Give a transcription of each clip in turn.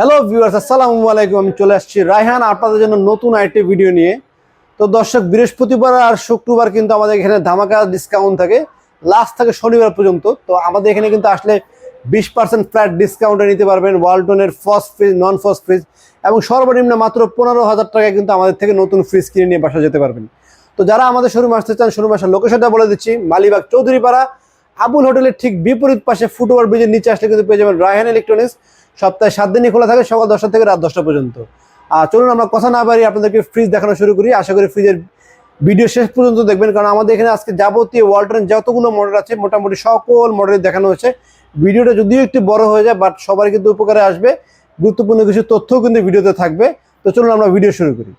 Hello viewers আসসালামু আলাইকুম। আমি চলে আসছি রায়হান আপনাদের জন্য নতুন আরেকটি ভিডিও নিয়ে। তো দর্শক, বৃহস্পতিবার আর শুক্রবার কিন্তু আমাদের এখানে ধামাকা ডিসকাউন্ট থাকে। লাস্ট থেকে শনিবার পর্যন্ত। তো আমাদের এখানে কিন্তু আসলে বিশ পার্সেন্ট ফ্ল্যাট ডিসকাউন্টে নিতে পারবেন ওয়ালটনের frost fridge non frost fridge এবং সর্বনিম্ন মাত্র পনেরো হাজার টাকায় কিন্তু আমাদের থেকে নতুন ফ্রিজ কিনে নিয়ে বাসা যেতে পারবেন। তো যারা আমাদের শোরুম আসতে চান শোরুম আসার লোকেশনটা বলে দিচ্ছি। মালিবাগ চৌধুরীপাড়া, আবুল হোটেলের ঠিক বিপরীত পাশে ফুটওভার ব্রিজের নিচে আসলে কিন্তু পেয়ে যাবেন রায়হান ইলেকট্রনিক্স সপ্তাহে সাত দিনই খোলা থাকে, সকাল দশটা থেকে রাত দশটা পর্যন্ত। আর চলুন আমরা কথা না বাড়ি আপনাদেরকে ফ্রিজ দেখানো শুরু করি। আশা করি ফ্রিজের ভিডিও শেষ পর্যন্ত দেখবেন, কারণ আমাদের এখানে আজকে যাবতীয় ওয়ালটন যতগুলো মডেল আছে, মোটামুটি সকল মডেল দেখানো হচ্ছে ভিডিওটা যদিও একটু বড় হয়ে যায় বাট সবার কিন্তু উপকারে আসবে। গুরুত্বপূর্ণ কিছু তথ্যও কিন্তু ভিডিওতে থাকবে। তো চলুন আমরা ভিডিও শুরু করি।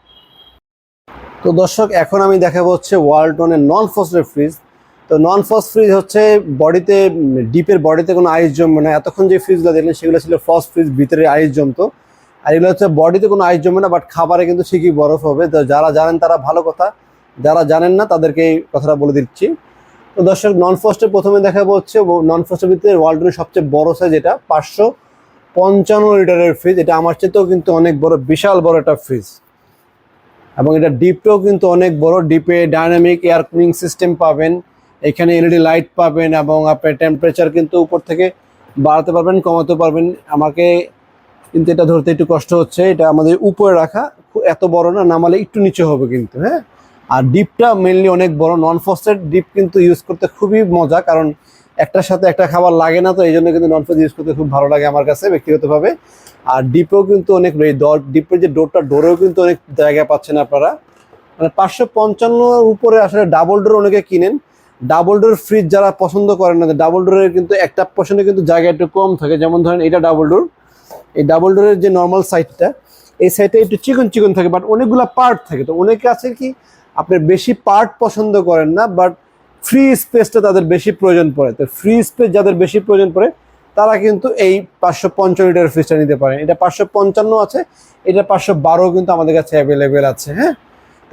তো দর্শক, এখন আমি দেখাবো হচ্ছে ওয়ালটনের নন ফসলের ফ্রিজ তো নন ফস ফ্রিজ হচ্ছে বডিতে, ডিপের বডিতে কোনো আইস জমবে না। এতক্ষণ যে ফ্রিজগুলো দেখলেন, সেগুলো ছিল ফস ফ্রিজ ভিতরে আইস জমতো। আর এগুলো হচ্ছে বডিতে কোনো আইস জমবে না বাট খাবারে কিন্তু ঠিকই বরফ হবে। তো যারা জানেন তারা ভালো কথা। যারা জানেন না, তাদেরকে এই কথাটা বলে দিচ্ছি। তো দর্শক নন ফস্টে প্রথমে দেখাবো হচ্ছে নন ফস্টের ভিতরে ওয়ার্ল্ডের সবচেয়ে বড় সাইজ এটা, পাঁচশো পঞ্চান্ন লিটারের ফ্রিজ এটা আমার চেয়েতেও কিন্তু অনেক বড়, বিশাল বড় একটা ফ্রিজ এবং এটা ডিপটাও কিন্তু অনেক বড় ডিপে ডাইনামিক এয়ার কুলিং সিস্টেম পাবেন। এখানে এলইডি লাইট পাবেন এবং আপনার টেম্পারেচার কিন্তু উপর থেকে বাড়াতে পারবেন, কমাতে পারবেন। আমাকে কিন্তু এটা ধরতে একটু কষ্ট হচ্ছে, এটা আমাদের উপরে রাখা। এত বড় না, নামালে একটু নিচে হবে কিন্তু হ্যাঁ? আর ডিপটা মেনলি অনেক বড় নন ফস্টেড ডিপ কিন্তু ইউজ করতে খুবই মজা, কারণ একটার সাথে একটা খাবার লাগে না, তো এই জন্য কিন্তু নন ফস্ট ইউজ করতে খুব ভালো লাগে আমার কাছে ব্যক্তিগতভাবে। আর ডিপেও কিন্তু অনেক ডিপের যে ডোরটা, ডোরেও কিন্তু অনেক জায়গা পাচ্ছেন আপনারা। মানে পাঁচশো পঞ্চান্ন উপরে আসলে ডাবল ডোর অনেকে কিনেন। ডাবল ডোর ফ্রিজ যারা পছন্দ করেন না, ডাবল ডোরের কিন্তু একটা পোর্শনে কিন্তু জায়গা একটু কম থাকে। যেমন ধরেন এটা ডাবল ডোর। এই ডাবল ডোরের যে নর্মাল সাইডটা এই সাইডটা একটু চিকন চিকন থাকে বাট অনেকগুলো পার্ট থাকে। তো অনেকে আছে কি, আপনি বেশি পার্ট পছন্দ করেন না বাট ফ্রি স্পেসটা তাদের বেশি প্রয়োজন পড়ে। তো ফ্রি স্পেস যাদের বেশি প্রয়োজন পড়ে, তারা কিন্তু এই পাঁচশো পঞ্চান্ন লিটার ফ্রিজটা নিতে পারেন। এটা পাঁচশো পঞ্চান্ন আছে, এটা পাঁচশো বারো কিন্তু আমাদের কাছে অ্যাভেলেবেল আছে হ্যাঁ?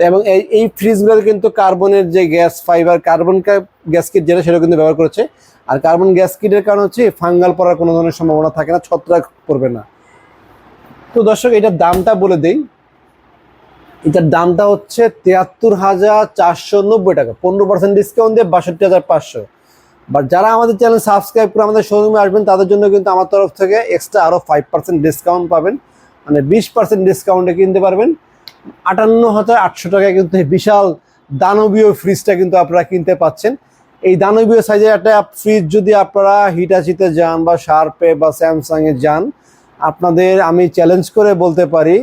এবং এই এই ফ্রিজগুলোর কিন্তু কার্বনের যে gas, fibre, carbon gas kit যেটা সেটা কিন্তু ব্যবহার করেছে। আর কার্বন গ্যাস কিটের কারণ হচ্ছে ফাঙ্গাল পড়ার কোনো ধরনের সম্ভাবনা থাকে না, ছত্রাক পড়বে না। তো দর্শক, এটার দামটা বলে দেই। এটার দামটা হচ্ছে তিয়াত্তর হাজার চারশো নব্বই টাকা, পনেরো পার্সেন্ট ডিসকাউন্ট দিয়ে বাষট্টি হাজার পাঁচশো। বাট যারা আমাদের চ্যানেল সাবস্ক্রাইব করে আমাদের শোরুমে আসবেন, তাদের জন্য কিন্তু আমার তরফ থেকে এক্সট্রা আরও ফাইভ পার্সেন্ট ডিসকাউন্ট পাবেন। মানে বিশ পার্সেন্ট ডিসকাউন্টে কিনতে পারবেন। আটান্ন হাজার আটশো টাকায় কিন্তু বিশাল দানবীয় ফ্রিজটা কিন্তু আপনারা কিনতে পাচ্ছেন। এই দানবীয় সাইজের একটা ফ্রিজ যদি আপনারা হিটাচিতে যান বা শার্পে বা স্যামসাংয়ে যান, আপনাদের আমি চ্যালেঞ্জ করে বলতে পারি,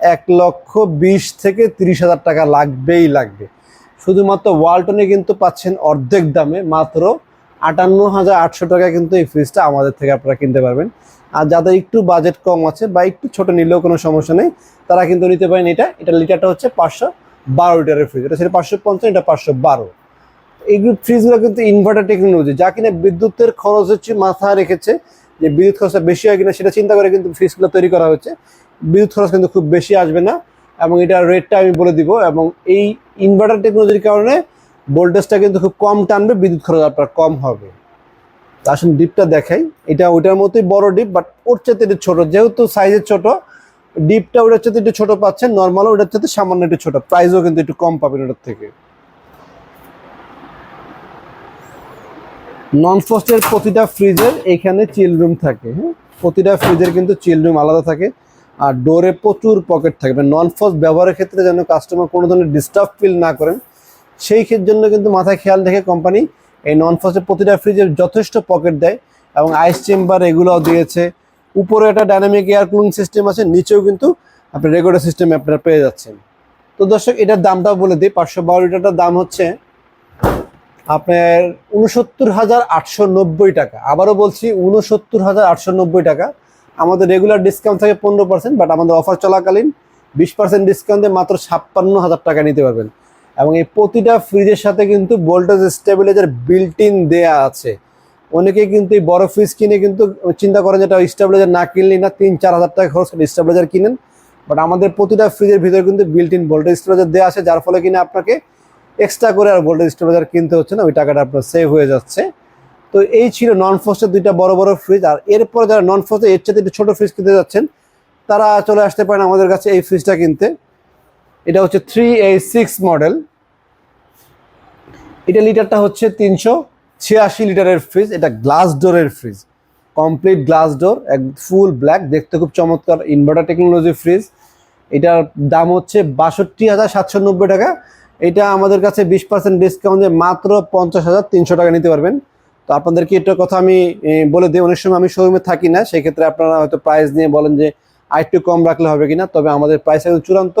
এক লক্ষ বিশ থেকে তিরিশ হাজার টাকা লাগবেই লাগবে। শুধুমাত্র ওয়ালটনে কিন্তু পাচ্ছেন অর্ধেক দামে, মাত্র আটান্ন হাজার আটশো টাকায় কিন্তু এই ফ্রিজটা আমাদের থেকে আপনারা কিনতে পারবেন। আর যাদের একটু বাজেট কম আছে বা একটু ছোট নিলেও কোনো সমস্যা নেই, তারা কিন্তু নিতে পারেন এটা। এটা লিটারটা হচ্ছে পাঁচশো বারো লিটারের ফ্রিজ এটা সেটা পাঁচশো পঞ্চাশ, এটা পাঁচশো বারো। এইগুলো ফ্রিজগুলো কিন্তু ইনভার্টার টেকনোলজি যা কিনা বিদ্যুতের খরচ হচ্ছে, মাথায় রেখেছে যে বিদ্যুৎ খরচটা বেশি হয় কিনা সেটা চিন্তা করে কিন্তু ফ্রিজগুলো তৈরি করা হচ্ছে বিদ্যুৎ খরচ কিন্তু খুব বেশি আসবে না এবং এটার রেটটা আমি বলে দিব এবং এই ইনভার্টার টেকনোলজির কারণে ভোল্টেজটা কিন্তু খুব কম টানবে, বিদ্যুৎ খরচ আপনার কম হবে। আসুন ডিপটা দেখাই। এটা ওইটার মতোই বড় ডিপ বাট ওর চাইতে একটু ছোট। যেহেতু সাইজের ছোট, ডিপটা ওটার চাইতে একটু ছোট পাচ্ছেন। নর্মাল ওটার চাইতে সামান্য একটু ছোট। প্রাইসও কিন্তু একটু কম পাবেন ওটার থেকে। নন ফস্টের প্রতিটা ফ্রিজের এখানে চিল রুম থাকে হ্যাঁ? প্রতিটা ফ্রিজের কিন্তু চিল রুম আলাদা থাকে। আর ডোরে প্রচুর পকেট থাকবে নন ফস্ট ব্যবহারের ক্ষেত্রে যেন কাস্টমার কোনো ধরনের ডিস্টার্ব ফিল না করেন, সেই জন্য কিন্তু মাথায় খেয়াল রেখে কোম্পানি এই নন ফস্টের প্রতিটা ফ্রিজের যথেষ্ট পকেট দেয় এবং আইস চেম্বার এগুলোও দিয়েছে। উপরে একটা ডাইনামিক এয়ার কুলিং সিস্টেম আছে, নিচেও কিন্তু আপনি রেগুলার সিস্টেম আপনারা পেয়ে যাচ্ছেন। তো দর্শক, এটার দামটাও বলে দিই, পাঁচশো বারো লিটারটার দাম হচ্ছে আপনার উনসত্তর হাজার আটশো নব্বই টাকা। আবারও বলছি উনসত্তর হাজার আটশো নব্বই টাকা। আমাদের রেগুলার ডিসকাউন্ট থাকে পনেরো পার্সেন্ট বাট আমাদের অফার চলাকালীন বিশ পার্সেন্ট ডিসকাউন্টে মাত্র ছাপ্পান্ন হাজার টাকা নিতে পারবেন। এবং এই প্রতিটা ফ্রিজের সাথে কিন্তু ভোল্টেজ স্টেবিলাইজার বিল্ট ইন দেয়া আছে। অনেকে কিন্তু এই বড় ফ্রিজ কিনে কিন্তু চিন্তা করেন যেটা স্টেবিলাইজার না কিনলে না তিন চার হাজার টাকা খরচ করে স্টেবিলাইজার কিনেন। বাট আমাদের প্রতিটা ফ্রিজের ভিতরে কিন্তু বিল্ট ইন ভোল্টেজ স্টেবিলাইজার দেওয়া আছে, যার ফলে কিনা আপনাকে এক্সট্রা করে আর ভোল্টেজ স্টেবিলাইজার কিনতে হচ্ছে না, ওই টাকাটা আপনার সেভ হয়ে যাচ্ছে। তো এই ছিল নন ফস্টের দুইটা বড় বড় ফ্রিজ আর এরপরে যারা নন ফস্টের এর চাইতে একটু ছোটো ফ্রিজ কিনতে যাচ্ছেন, তারা চলে আসতে পারেন আমাদের কাছে এই ফ্রিজটা কিনতে। এটা হচ্ছে থ্রি এ সিক্স মডেল এটা লিটারটা হচ্ছে তিনশো ছিয়াশি লিটারের ফ্রিজ, এটা গ্লাস ডোরের ফ্রিজ। কমপ্লিট গ্লাস ডোর, এক ফুল ব্ল্যাক, দেখতে খুব চমৎকার ইনভার্টার টেকনোলজি ফ্রিজ এটার দাম হচ্ছে বাষট্টি হাজার সাতশো নব্বই টাকা। এটা আমাদের কাছে বিশ পার্সেন্ট ডিসকাউন্টে মাত্র পঞ্চাশ হাজার তিনশো টাকা নিতে পারবেন। তো আপনাদেরকে এটার কথা আমি বলে দিই, অনেক সময় আমি শোরুমে থাকি না, সেক্ষেত্রে আপনারা হয়তো প্রাইস নিয়ে বলেন যে, আরেকটু কম রাখলে হবে কিনা, তবে আমাদের প্রাইস একদম চূড়ান্ত।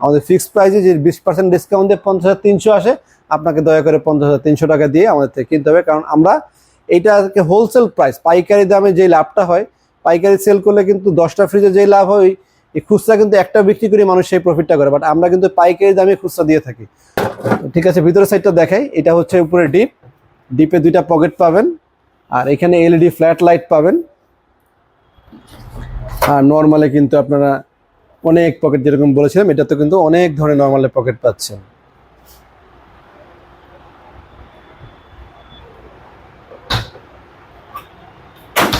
আমাদের ফিক্সড প্রাইসে যে বিশ পার্সেন্ট ডিসকাউন্ট দিয়ে পঞ্চাশ হাজার তিনশো আসে, আপনাকে দয়া করে পঞ্চাশ হাজার তিনশো টাকা দিয়ে আমাদের থেকে কিনতে হবে। কারণ আমরা এইটাকে হোলসেল প্রাইস পাইকারি দামে যে লাভটা হয়, পাইকারি সেল করলে কিন্তু দশটা ফ্রিজে যে লাভ হয়, এই খুচরা কিন্তু একটা বিক্রি করে মানুষ সেই প্রফিটটা করে। বাট আমরা কিন্তু পাইকারি দামে খুচরা দিয়ে থাকি। ঠিক আছে, ভিতরের সাইডটা দেখাই। এটা হচ্ছে উপরে ডিপ ডিপে দুইটা পকেট পাবেন। আর এখানে এলইডি ফ্ল্যাট লাইট পাবেন। আর নর্মালে কিন্তু আপনারা অনেক পকেট যেরকম বলেছিলাম, এটাতে কিন্তু অনেক ধরনের নর্মালে পকেট পাচ্ছেন।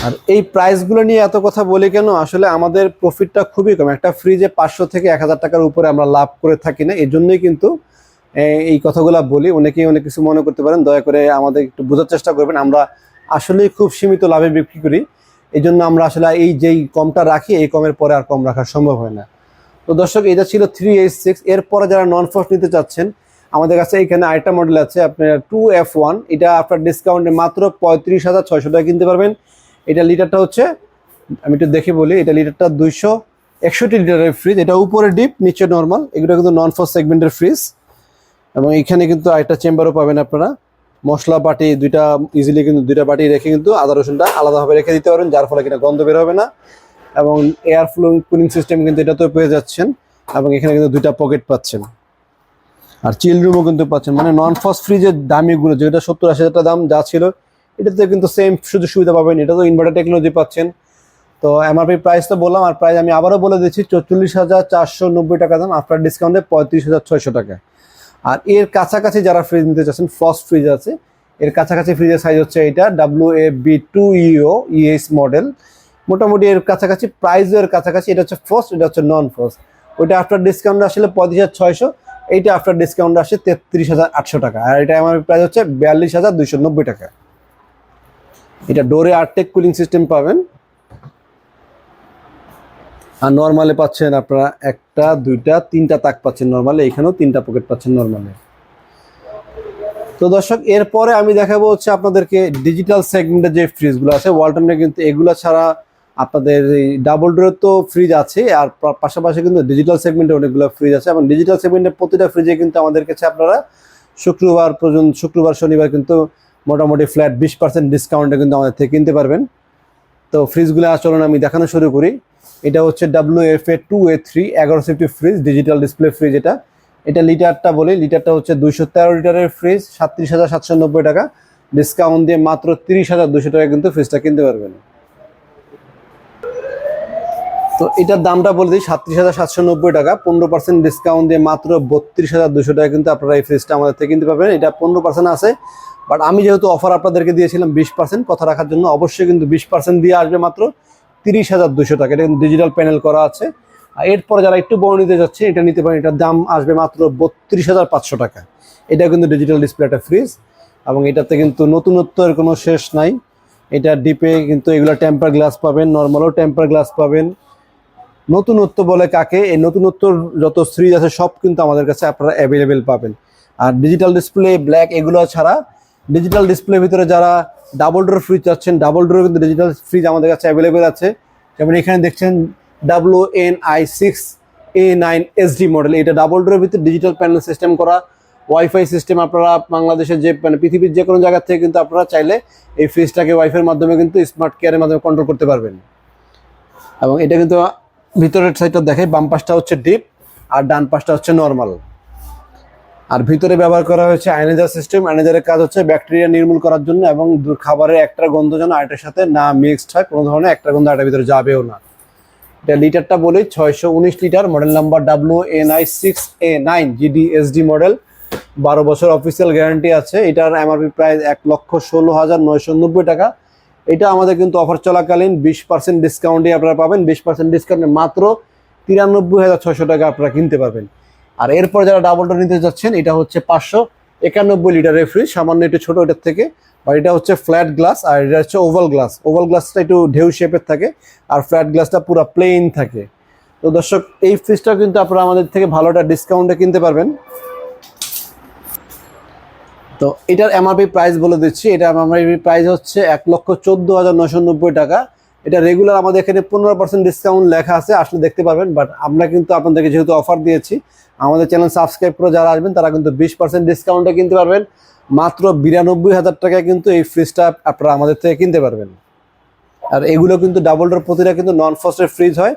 আর এই প্রাইসগুলো নিয়ে এত কথা বলি কেন? আসলে আমাদের প্রফিটটা খুবই কম। একটা ফ্রিজে পাঁচশো থেকে এক হাজার টাকার উপরে আমরা লাভ করে থাকি না। এর জন্যই কিন্তু এই কথাগুলো বলি। অনেকেই অনেক কিছু মনে করতে পারেন। দয়া করে আমাদের একটু বোঝার চেষ্টা করবেন। আমরা আসলেই খুব সীমিত লাভে বিক্রি করি। এই জন্য আমরা আসলে এই যেই কমটা রাখি, এই কমের পরে আর কম রাখা সম্ভব হয় না। তো দর্শক, এটা ছিল থ্রি এইট সিক্স এরপরে যারা নন ফস্ট নিতে চাচ্ছেন, আমাদের কাছে এখানে আরেকটা মডেল আছে, আপনার টু এফ ওয়ান এটা আপনার ডিসকাউন্টে মাত্র পঁয়ত্রিশ হাজার ছয়শো টাকা কিনতে পারবেন। এটা লিটারটা হচ্ছে, আমি একটু দেখে বলি, এটা লিটারটা দুইশো একষট্টি লিটারের ফ্রিজ এটা উপরে ডিপ নিচে নর্মাল এগুলো কিন্তু নন ফোর সেগমেন্টের ফ্রিজ এবং এখানে কিন্তু আরেকটা চেম্বারও পাবেন আপনারা। মশলা বাটি দুইটা ইজিলি কিন্তু দুইটা বাটি রেখে কিন্তু আদা রসুনটা আলাদাভাবে রেখে দিতে পারবেন যার ফলে কিনা গন্ধ বের হবে না। এবং এয়ার ফ্লো কুলিং সিস্টেম কিন্তু এটাতেও পেয়ে যাচ্ছেন এবং এখানে কিন্তু দুইটা পকেট পাচ্ছেন। আর চিল রুমও কিন্তু পাচ্ছেন। মানে নন ফস্ট ফ্রিজের দামিগুলো, যেটা সত্তর আশি হাজার দাম যা ছিল, এটাতে কিন্তু সেম সুযোগ সুবিধা পাবেন। এটা তো ইনভার্টার টেকনোলজি পাচ্ছেন। তো এমআরপি প্রাইস তো বললাম, আর প্রাইস আমি আবারও বলে দিচ্ছি চল্লিশ হাজার চারশো নব্বই টাকা দাম আফটার ডিসকাউন্টে পঁয়ত্রিশ হাজার ছয়শো টাকা। আর এর কাছাকাছি যারা ফ্রিজ নিতে চাচ্ছেন ফার্স্ট ফ্রিজ আছে, এর কাছাকাছি ফ্রিজের সাইজ হচ্ছে এটা W A B two EO ES model মোটামুটি এর কাছাকাছি প্রাইসও এর কাছাকাছি, এটা হচ্ছে ফার্স্ট এটা হচ্ছে নন ফার্স্ট ওইটা আফটার ডিসকাউন্ট আসলে পঁয়ত্রিশ হাজার ছয়শো, এইটা আফটার ডিসকাউন্ট আসে তেত্রিশ হাজার আটশো টাকা। আর এটা আমার প্রাইস হচ্ছে বিয়াল্লিশ হাজার দুইশো নব্বই টাকা। এটা ডোরে আর্টেক কুলিং সিস্টেম পাবেন। আর নর্মালে পাচ্ছেন আপনারা একটা, দুইটা, তিনটা তাক পাচ্ছেন নর্মালে এখানেও তিনটা পকেট পাচ্ছেন নর্মালে তো দর্শক, এরপরে আমি দেখাবো হচ্ছে আপনাদেরকে ডিজিটাল সেগমেন্টের যে ফ্রিজগুলো আছে। ওয়ালটনের কিন্তু এগুলো ছাড়া আপনাদের এই ডাবল ডোরের তো ফ্রিজ আছে, আর পাশাপাশি কিন্তু ডিজিটাল সেগমেন্টে অনেকগুলো ফ্রিজ আছে। এবং ডিজিটাল সেগমেন্টের প্রতিটা ফ্রিজে কিন্তু আমাদের কাছে আপনারা শুক্রবার পর্যন্ত, শুক্রবার, শনিবার কিন্তু মোটামুটি ফ্ল্যাট বিশ পার্সেন্ট ডিসকাউন্টে কিন্তু আমাদের থেকে কিনতে পারবেন। তো ফ্রিজগুলো চলুন আমি দেখানো শুরু করি। এটা হচ্ছে W F A two A three এগারো সিফটি ফ্রিজ ডিজিটাল ডিসপ্লে ফ্রিজ এটা। এটা লিটারটা বলি, লিটারটা হচ্ছে দুইশো তেরো লিটারের ফ্রিজ সাতত্রিশ হাজার সাতশো নব্বই টাকা। ডিসকাউন্ট দিয়ে মাত্র তিরিশ হাজার দুশো টাকা কিন্তু ফ্রিজটা কিনতে পারবেন। তো এটার দামটা বলে দিই, সাতত্রিশ হাজার সাতশো নব্বই টাকা। পনেরো পার্সেন্ট ডিসকাউন্ট দিয়ে মাত্র বত্রিশ হাজার দুশো টাকা কিন্তু আপনারা এই ফ্রিজটা আমাদের থেকে কিনতে পারবেন। এটা পনেরো পার্সেন্ট আছে বাট আমি যেহেতু অফার আপনাদেরকে দিয়েছিলাম বিশ পার্সেন্ট কথা রাখার জন্য অবশ্যই কিন্তু বিশ পার্সেন্ট দিয়ে আসবে মাত্র। তিরিশ হাজার দুশো টাকা। এটা কিন্তু ডিজিটাল প্যানেল করা আছে। এরপরে যারা একটু বড় নিতে যাচ্ছে, এটা নিতে পারেন, এটার দাম আসবে মাত্র বত্রিশ হাজার পাঁচশো টাকা। এটা কিন্তু ডিজিটাল ডিসপ্লে একটা ফ্রিজ এবং এটাতে কিন্তু নতুনত্বের কোনো শেষ নাই। এটা ডিপে কিন্তু এগুলো টেম্পার গ্লাস পাবেন নর্মালও টেম্পার গ্লাস পাবেন। নতুনত্ব বলে কাকে, এই নতুনত্বর যত ফ্রিজ আছে, সব কিন্তু আমাদের কাছে আপনারা অ্যাভেলেবেল পাবেন। আর ডিজিটাল ডিসপ্লে ব্ল্যাক এগুলো ছাড়া ডিজিটাল ডিসপ্লের ভিতরে যারা ডাবল ডোর ফ্রিজ চাচ্ছেন, ডাবল ডোর কিন্তু ডিজিটাল ফ্রিজ আমাদের কাছে অ্যাভেলেবেল আছে। যেমন এখানে দেখছেন W N I six A nine SD model এটা ডাবল ডোরের ভিতরে ডিজিটাল প্যানেল সিস্টেম করা ওয়াইফাই সিস্টেম আপনারা বাংলাদেশের যে মানে পৃথিবীর যে কোনো জায়গা থেকে কিন্তু আপনারা চাইলে এই ফ্রিজটাকে ওয়াইফাইয়ের মাধ্যমে কিন্তু স্মার্ট কেয়ারের মাধ্যমে কন্ট্রোল করতে পারবেন। এবং এটা কিন্তু ভিতরের সাইডটা দেখে বাম পাশটা হচ্ছে ডিপ আর ডান পাশটা হচ্ছে নর্মাল আর ভিতরে ব্যবহার করা হয়েছে আয়নাজার সিস্টেম আয়নাজারের কাজ হচ্ছে ব্যাকটেরিয়া নির্মূল করার জন্য এবং খাবারের একটা গন্ধ যেন আরেকটার সাথে না মিক্সড হয়, কোনো ধরনের একটা গন্ধ আরেকটার ভিতরে যাবেও না। এটা লিটারটা বলি, ছয়শো উনিশ litre model number W N I six A nine GD SD model বারো বছর অফিসিয়াল গ্যারান্টি আছে। এটার এমআরপি প্রাইস এক লক্ষ ষোলো হাজার নয়শো নব্বই টাকা। এটা আমাদের কিন্তু অফার চলাকালীন বিশ পার্সেন্ট ডিসকাউন্টে আপনারা পাবেন। বিশ পার্সেন্ট ডিসকাউন্টে মাত্র তিরানব্বই হাজার ছয়শো টাকা আপনারা কিনতে পারবেন। আর এরপর যারা ডাবল ডোর নিতে যাচ্ছেন, এটা হচ্ছে পাঁচশো একানব্বই লিটারের ফ্রিজ সামান্য একটু ছোটো এটার থেকে। আর এটা হচ্ছে ফ্ল্যাট গ্লাস আর এটা হচ্ছে ওভাল গ্লাস ওভাল গ্লাসটা একটু ঢেউ শেপের থাকে, আর ফ্ল্যাট গ্লাসটা পুরো প্লেন থাকে। তো দর্শক, এই ফ্রিজটাও কিন্তু আপনারা আমাদের থেকে ভালোটা ডিসকাউন্টে কিনতে পারবেন। তো এটার এমআরপি প্রাইস বলে দিচ্ছি। এটা এমআরপি প্রাইস হচ্ছে এক লক্ষ চোদ্দ হাজার নশো নব্বই টাকা। এটা রেগুলার আমাদের এখানে পনেরো পার্সেন্ট ডিসকাউন্ট লেখা আছে, আসলে দেখতে পারবেন বাট আমরা কিন্তু আপনাদেরকে যেহেতু অফার দিয়েছি আমাদের চ্যানেল সাবস্ক্রাইব করে যারা আসবেন, তারা কিন্তু বিশ পার্সেন্ট ডিসকাউন্টে কিনতে পারবেন। মাত্র বিরানব্বই হাজার টাকায় কিন্তু এই ফ্রিজটা আপনারা আমাদের থেকে কিনতে পারবেন। আর এগুলো কিন্তু ডাবল ডোর প্রতিটা কিন্তু নন ফ্রস্টেড ফ্রিজ হয়।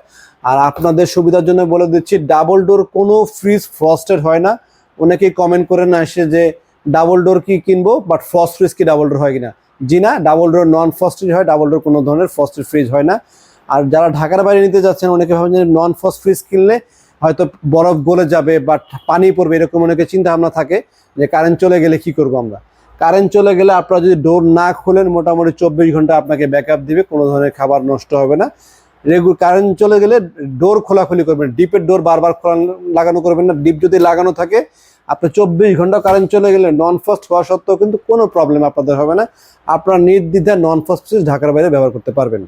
আর আপনাদের সুবিধার জন্য বলে দিচ্ছি ডাবল ডোর কোনো ফ্রিজ ফ্রস্টেড হয় না। অনেকেই কমেন্ট করে না এসে যে ডাবল ডোর কি কিনবো বাট ফ্রস্ট ফ্রিজ কি ডাবল ডোর হয় কিনা? জি না ডাবল ডোর নন ফ্রস্টেড হয় ডাবল ডোর কোনো ধরনের ফ্রস্টেড ফ্রিজ হয় না। আর যারা ঢাকার বাইরে নিতে যাচ্ছেন, অনেকে ভাবেন যে নন ফ্রস্ট ফ্রিজ কিনলে হয়তো বরফ গলে যাবে বাট পানি পড়বে, এরকম অনেকে চিন্তা ভাবনা থাকে যে কারেন্ট চলে গেলে কি করব আমরা? কারেন্ট চলে গেলে আপনারা যদি ডোর না খোলেন, মোটামুটি চব্বিশ ঘণ্টা আপনাকে ব্যাকআপ দিবে, কোনো ধরনের খাবার নষ্ট হবে না। রেগুলার কারেন্ট চলে গেলে ডোর খোলাখুলি করবেন ডিপের ডোর বারবার খোলা লাগানো করবেন না ডিপ যদি লাগানো থাকে আপনি চব্বিশ ঘণ্টা কারেন্ট চলে গেলে নন ফাস্ট হওয়া সত্ত্বেও কিন্তু কোনো প্রবলেম আপনাদের হবে না। আপনারা নির্দ্বিধায় নন ফাস্ট ফ্রিজ ঢাকার বাইরে ব্যবহার করতে পারবেন।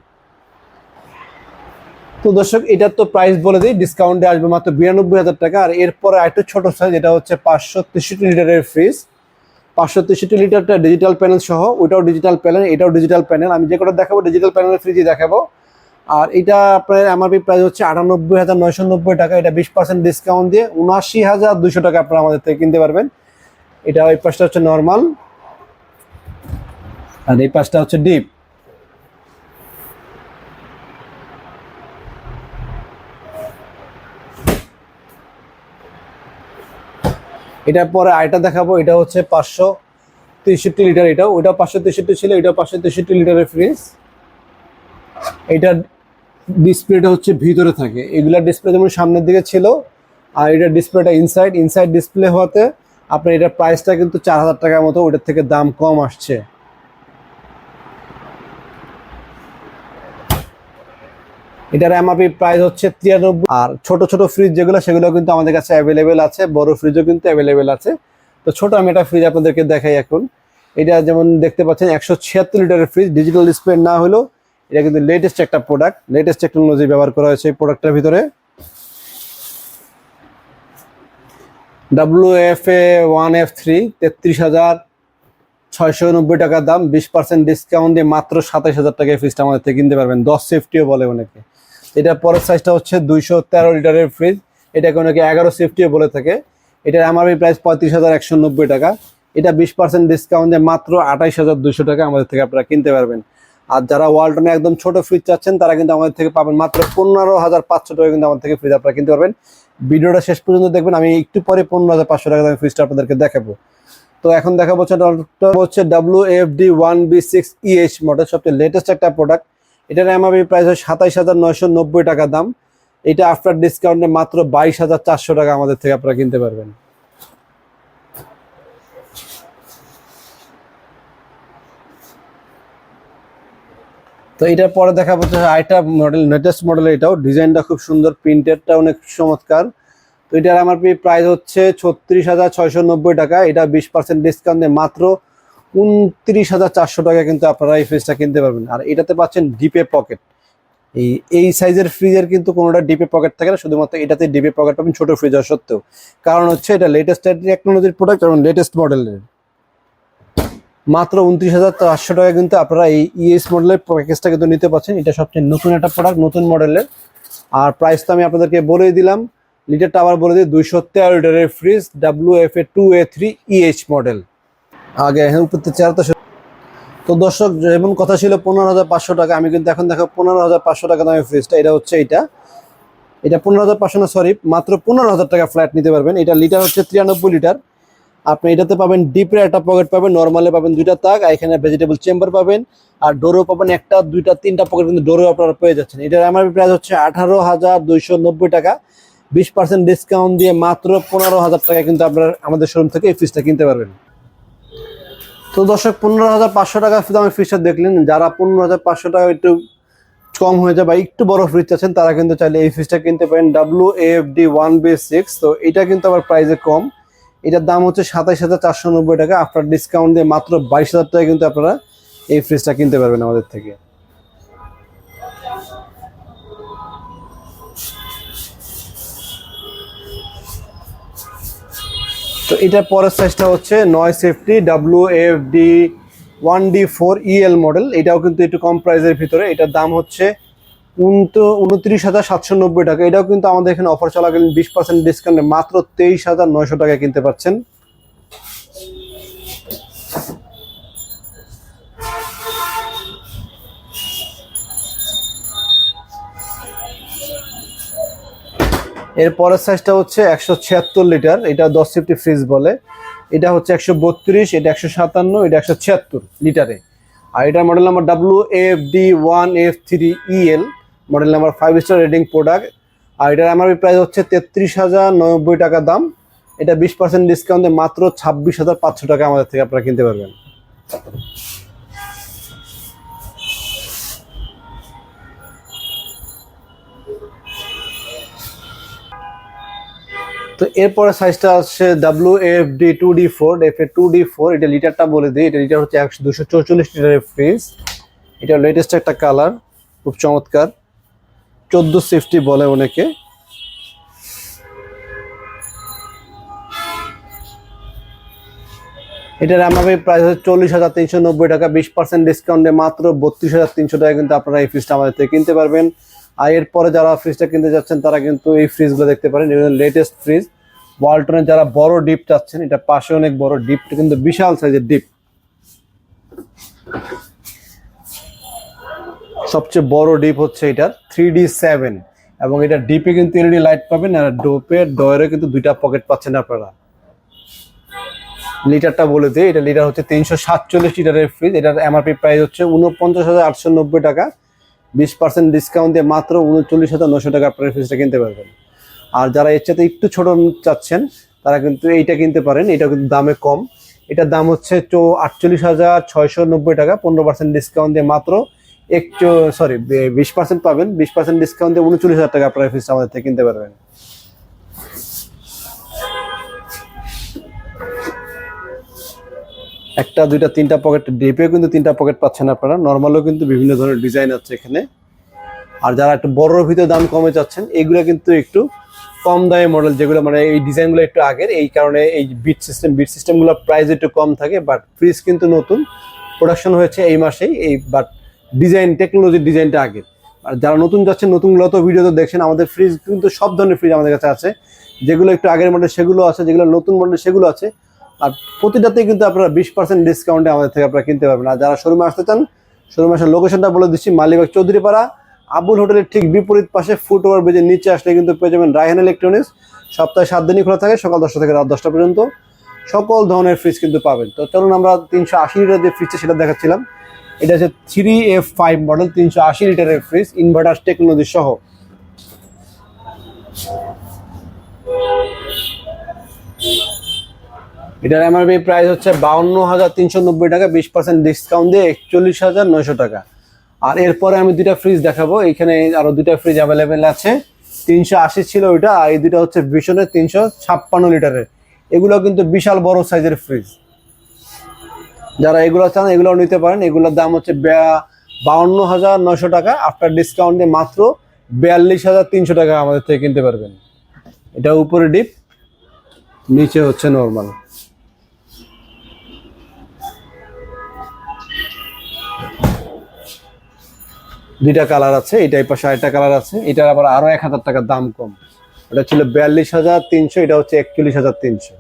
তো দর্শক, এটার তো প্রাইস বলে দিই ডিসকাউন্টে আসবে মাত্র বিরানব্বই হাজার টাকা। আর এরপরে আরেকটু ছোট সাইজ এটা হচ্ছে পাঁচশো তেষট্টি লিটারের ফ্রিজ পাঁচশো তেষট্টি লিটারটা ডিজিটাল প্যানেল সহ, ওইটাও ডিজিটাল প্যানেল এটাও ডিজিটাল প্যানেল আমি যে কটা দেখাবো ডিজিটাল প্যানেলের ফ্রিজই দেখাবো। আর এটা আপনার এমআরপি প্রাইস হচ্ছে আটানব্বই হাজার নয়শো নব্বই টাকা। এটা বিশ পার্সেন্ট ডিসকাউন্ট দিয়ে উনআশি হাজার দুশো টাকা আপনারা আমাদের থেকে কিনতে পারবেন। এটা ওই পাশটা হচ্ছে নর্মাল আর এই পাশটা হচ্ছে ডিপ এটার পরে আয়টা দেখাবো, এটা হচ্ছে পাঁচশো তেষট্টি লিটার এটা ওইটা পাঁচশো তেষট্টি ছিল এটা পাঁচশো তেষট্টি লিটারের ফ্রিজ এটা ডিসপ্লেটা হচ্ছে ভিতরে থাকে এগুলার ডিসপ্লে যেমন সামনের দিকে ছিল, আর এটা ডিসপ্লেটা ইনসাইড ইনসাইড ডিসপ্লে হওয়াতে আপনার এটার প্রাইসটা কিন্তু চার হাজার টাকার মতো, ওটার থেকে দাম কম আসছে। এটার এমআরপি প্রাইস হচ্ছে তিরানব্বই আর ছোট ছোট ফ্রিজ যেগুলো, সেগুলো কিন্তু আমাদের কাছে অ্যাভেলেবেল আছে। বড় ফ্রিজও কিন্তু অ্যাভেলেবেল আছে। তো ছোট আমি একটা ফ্রিজ আপনাদেরকে দেখাই এখন। এটা যেমন দেখতে পাচ্ছেন, একশো ছিয়াত্তর লিটারের ফ্রিজ ডিজিটাল ডিসপ্লে না হলেও এটা কিন্তু লেটেস্ট একটা প্রোডাক্ট লেটেস্ট টেকনোলজি ব্যবহার করা হয়েছে এই প্রোডাক্টটার ভিতরে। W F A one F three তেত্রিশ হাজার ছয়শো নব্বই টাকার দাম। বিশ পার্সেন্ট ডিসকাউন্ট দিয়ে মাত্র সাতাশ হাজার টাকায় ফ্রিজটা আমাদের থেকে কিনতে পারবেন। দশ সেফটিও বলে অনেকে। এটা পরের সাইজটা হচ্ছে দুইশো তেরো লিটারের ফ্রিজ এটাকে অনেকে এগারো সেফটিও বলে থাকে। এটার এমআরপি প্রাইস পঁয়ত্রিশ হাজার একশো নব্বই টাকা। এটা বিশ পার্সেন্ট ডিসকাউন্ট দিয়ে মাত্র আঠাইশ হাজার দুশো টাকা আমাদের থেকে আপনারা কিনতে পারবেন। আর যারা ওয়ালটনে একদম ছোট ফ্রিজ চাচ্ছেন, তারা কিন্তু আমাদের থেকে পাবেন মাত্র পনেরো হাজার পাঁচশো টাকা কিন্তু আমাদের থেকে ফ্রিজ আপনারা কিনতে পারবেন। ভিডিওটা শেষ পর্যন্ত দেখবেন, আমি একটু পরে পনেরো হাজার পাঁচশো টাকা দামে ফ্রিজটা আপনাদেরকে দেখাবো। তো এখন দেখা হচ্ছে W F D one B six EH model সবচেয়ে লেটেস্ট একটা প্রোডাক্ট এটার এমআরপি প্রাইস হয় সাতাইশ হাজার নয়শো নব্বই টাকা দাম। এটা আফটার ডিসকাউন্টে মাত্র বাইশ হাজার চারশো টাকা আমাদের থেকে আপনারা কিনতে পারবেন। তো এটার পরে দেখা যাচ্ছে আইটা মডেল লেটেস্ট মডেল এটাও। ডিজাইনটা খুব সুন্দর প্রিন্টেডটা অনেক চমৎকার। তো এটার আমার প্রাইস হচ্ছে ছত্রিশ হাজার ছয়শো নব্বই টাকা। এটা বিশ পার্সেন্ট ডিসকাউন্ট মাত্র উনত্রিশ হাজার চারশো টাকা কিন্তু আপনারা এই ফ্রিজটা কিনতে পারবেন। আর এটাতে পাচ্ছেন ডিপে পকেট এই এই সাইজের ফ্রিজের কিন্তু কোনোটা ডিপে পকেট থাকে না, শুধুমাত্র এটাতে ডিপে পকেট পাবেন ছোটো ফ্রিজ সত্ত্বেও। কারণ হচ্ছে এটা লেটেস্ট টেকনোলজির প্রোডাক্ট এবং লেটেস্ট মডেলের মাত্র উনত্রিশ হাজার চারশো টাকা কিন্তু আপনারা এই ইএস মডেলের প্যাকেজটা কিন্তু নিতে পারছেন এটা সবচেয়ে নতুন একটা প্রোডাক্ট নতুন মডেলের আর প্রাইস তো আমি আপনাদেরকে বলেই দিলাম। লিটারটা আবার বলে দিই, দুইশো তেরো লিটারের fridge W F A two A three EH model আগে হ্যাঁ উপর তো তো দর্শক, যেমন কথা ছিল পনেরো হাজার পাঁচশো টাকা, আমি কিন্তু এখন দেখো পনেরো হাজার পাঁচশো টাকা দামের ফ্রিজটা এটা হচ্ছে এটা এটা পনেরো হাজার পাঁচশো না সরি মাত্র পনেরো হাজার টাকা ফ্ল্যাট নিতে পারবেন। এটা লিটার হচ্ছে তিরানব্বই লিটার আপনি এটাতে পাবেন ডিপের একটা পকেট পাবেন নর্মালে পাবেন দুইটা তাক, আর এখানে ভেজিটেবল চেম্বার পাবেন, আর ডোরও পাবেন একটা, দুইটা, তিনটা পকেট কিন্তু ডোরও আপনারা পেয়ে যাচ্ছেন। এটার আমার প্রাইস হচ্ছে আঠারো হাজার দুইশো নব্বই টাকা। বিশ পার্সেন্ট ডিসকাউন্ট দিয়ে মাত্র পনেরো হাজার টাকা কিন্তু আপনারা আমাদের শোরুম থেকে এই ফ্রিজটা কিনতে পারবেন। তো দর্শক, পনেরো হাজার পাঁচশো টাকা দামের ফ্রিজটা দেখলেন। যারা পনেরো হাজার পাঁচশো টাকা একটু কম হয়ে যায় বা একটু বড় ফ্রিজ আছেন, তারা কিন্তু চাইলে এই ফ্রিজটা কিনতে পারেন W F D one B six তো এটা কিন্তু আবার প্রাইসে কম। এটার দাম হচ্ছে সাতাইশ হাজার চারশো নব্বই টাকা। আপনার ডিসকাউন্ট দিয়ে মাত্র বাইশ হাজার টাকা কিন্তু আপনারা এই ফ্রিজটা কিনতে পারবেন আমাদের থেকে। তো এটার পরের সাইজটা হচ্ছে নয় safety W F D one D four EL model এটাও কিন্তু একটু কম প্রাইসের ভিতরে। এটার দাম হচ্ছে উনত্রিশ হাজার সাতশো নব্বই টাকা। এটাও কিন্তু আমাদের এখানে অফার চলাকালীন বিশ পার্সেন্ট ডিসকাউন্টে মাত্র তেইশ হাজার নয়শো টাকায় কিনতে পারছেন। এর পরের সাইজটা হচ্ছে একশো ছিয়াত্তর লিটার এটা দশ ফিফটি ফ্রিজ বলে। এটা হচ্ছে একশো বত্রিশ, এটা একশো সাতান্ন, এটা একশো ছিয়াত্তর লিটারে আর এটার model number W F D one F three EL model number five star rating product আর এটার আমার প্রাইস হচ্ছে তেত্রিশ হাজার নব্বই টাকা দাম। এটা বিশ পার্সেন্ট ডিসকাউন্টে মাত্র ছাব্বিশ হাজার পাঁচশো টাকা আমাদের থেকে আপনারা কিনতে পারবেন। তো এরপরে সাইজটা আছে W F D two D four F A two D four এটা লিটারটা বলে দিই। এটা লিটার হচ্ছে একশো দুশো চৌচল্লিশ লিটারের ফ্রিজ এটা লেটেস্ট একটা কালার খুব চমৎকার। চোদ্দ সেফটি বলে অনেকে। এটার এমআরপি প্রাইস হচ্ছে চল্লিশ হাজার তিনশো নব্বই টাকা, বিশ পার্সেন্ট ডিসকাউন্টে মাত্র বত্রিশ হাজার তিনশো টাকা কিন্তু আপনারা এই ফ্রিজটা আমাদের থেকে কিনতে পারবেন। আর এরপরে যারা ফ্রিজটা কিনতে যাচ্ছেন, তারা কিন্তু এই ফ্রিজগুলো দেখতে পারেন। লেটেস্ট ফ্রিজ ওয়ালটনের যারা বড় ডিপ চাচ্ছেন, এটা পাশে অনেক বড় ডিপটা কিন্তু বিশাল সাইজের ডিপ সবচেয়ে বড় ডিপ হচ্ছে এটার থ্রি ডি সেভেন এবং এটা ডিপে কিন্তু এলইডি লাইট পাবেন, আর ডোপের ডয়েরও কিন্তু দুইটা পকেট পাচ্ছেন আপনারা। লিটারটা বলে দিই, এটা লিটার হচ্ছে তিনশো সাতচল্লিশ লিটারের ফ্রিজ এটার এমআরপি প্রাইস হচ্ছে উনপঞ্চাশ হাজার আটশো নব্বই টাকা। বিশ পার্সেন্ট ডিসকাউন্ট দিয়ে মাত্র উনচল্লিশ হাজার নশো টাকা আপনার ফ্রিজটা কিনতে পারবেন। আর যারা এর সাথে একটু ছোট চাচ্ছেন, তারা কিন্তু এইটা কিনতে পারেন। এটা কিন্তু দামে কম। এটার দাম হচ্ছে চো আটচল্লিশ হাজার ছয়শো নব্বই টাকা। পনেরো পার্সেন্ট ডিসকাউন্ট দিয়ে মাত্র একটু সরি বিশ পার্সেন্ট পাবেন। বিশ পার্সেন্ট ডিসকাউন্ট দিয়ে উনচল্লিশ হাজার টাকা আপনার ফ্রিজটা আমাদের থেকে কিনতে পারবেন। একটা, দুইটা, তিনটা পকেট ডিপেও কিন্তু তিনটা পকেট পাচ্ছেন আপনারা। নর্মালও কিন্তু বিভিন্ন ধরনের ডিজাইন আছে এখানে। আর যারা একটু বড়োর ভিতরে দাম কমে যাচ্ছেন, এগুলো কিন্তু একটু কম দামে মডেল যেগুলো মানে এই ডিজাইনগুলো একটু আগের, এই কারণে এই বিট সিস্টেম বিট সিস্টেমগুলো প্রাইস একটু কম থাকে বাট ফ্রিজ কিন্তু নতুন। প্রোডাকশন হয়েছে এই মাসেই, এই বাট ডিজাইন টেকনোলজির ডিজাইনটা আগের। আর যারা নতুন যাচ্ছেন, নতুনগুলো তো ভিডিও তো দেখছেন, আমাদের ফ্রিজ কিন্তু সব ধরনের ফ্রিজ আমাদের কাছে আছে। যেগুলো একটু আগের মডেল সেগুলো আছে, যেগুলো নতুন মডেল সেগুলো আছে। আর প্রতিটাতেই কিন্তু আপনারা বিশ পার্সেন্ট ডিসকাউন্টে আমাদের থেকে আপনারা কিনতে পারবেন। আর যারা শোরুমে আসতে চান শোরুমে আসার লোকেশনটা বলে দিচ্ছি, মালিবাগ চৌধুরীপাড়া, আবুল হোটেলের ঠিক বিপরীত পাশে ফুট ওভার ব্রিজের নিচে আসলে কিন্তু পেয়ে যাবেন রায়হান ইলেকট্রনিক্স সপ্তাহে সাত দিনই খোলা থাকে, সকাল দশটা থেকে রাত দশটা পর্যন্ত। সকল ধরনের ফ্রিজ কিন্তু পাবেন। তো চলুন আমরা তিনশো আশি লিটার যে ফ্রিজটা সেটা দেখাচ্ছিলাম। এটা হচ্ছে থ্রি এফ ফাইভ মডেল তিনশো আশি লিটারের ফ্রিজ ইনভার্টার টেকনোলজি সহ। এটার এমআরপি প্রাইস হচ্ছে বাউন্ন হাজার তিনশো নব্বই টাকা, বিশ পার্সেন্ট ডিসকাউন্ট দিয়ে একচল্লিশ হাজার নয়শো টাকা। আর এরপরে আমি দুইটা ফ্রিজ দেখাবো। এখানে আরও দুইটা ফ্রিজ অ্যাভেলেবেল আছে। তিনশো আশি ছিল ওইটা, আর এই দুইটা হচ্ছে ভীষণের তিনশো ছাপ্পান্ন লিটারের। এগুলো কিন্তু বিশাল বড় সাইজের ফ্রিজ যারা এগুলো চান এগুলো নিতে পারেন। এগুলোর দাম হচ্ছে বাউন্ন হাজার নয়শো টাকা। আফটার ডিসকাউন্ট দিয়ে মাত্র বিয়াল্লিশ হাজার তিনশো টাকা আমাদের থেকে কিনতে পারবেন। এটা উপরে ডিপ নিচে হচ্ছে নর্মাল দুইটা কালার আছে, এটা এই পাশে আরেকটা কালার আছে, এটার আবার আরও এক হাজার টাকার দাম কম। এটা ছিল বিয়াল্লিশ হাজার তিনশো, এটা হচ্ছে একচল্লিশ হাজার তিনশো।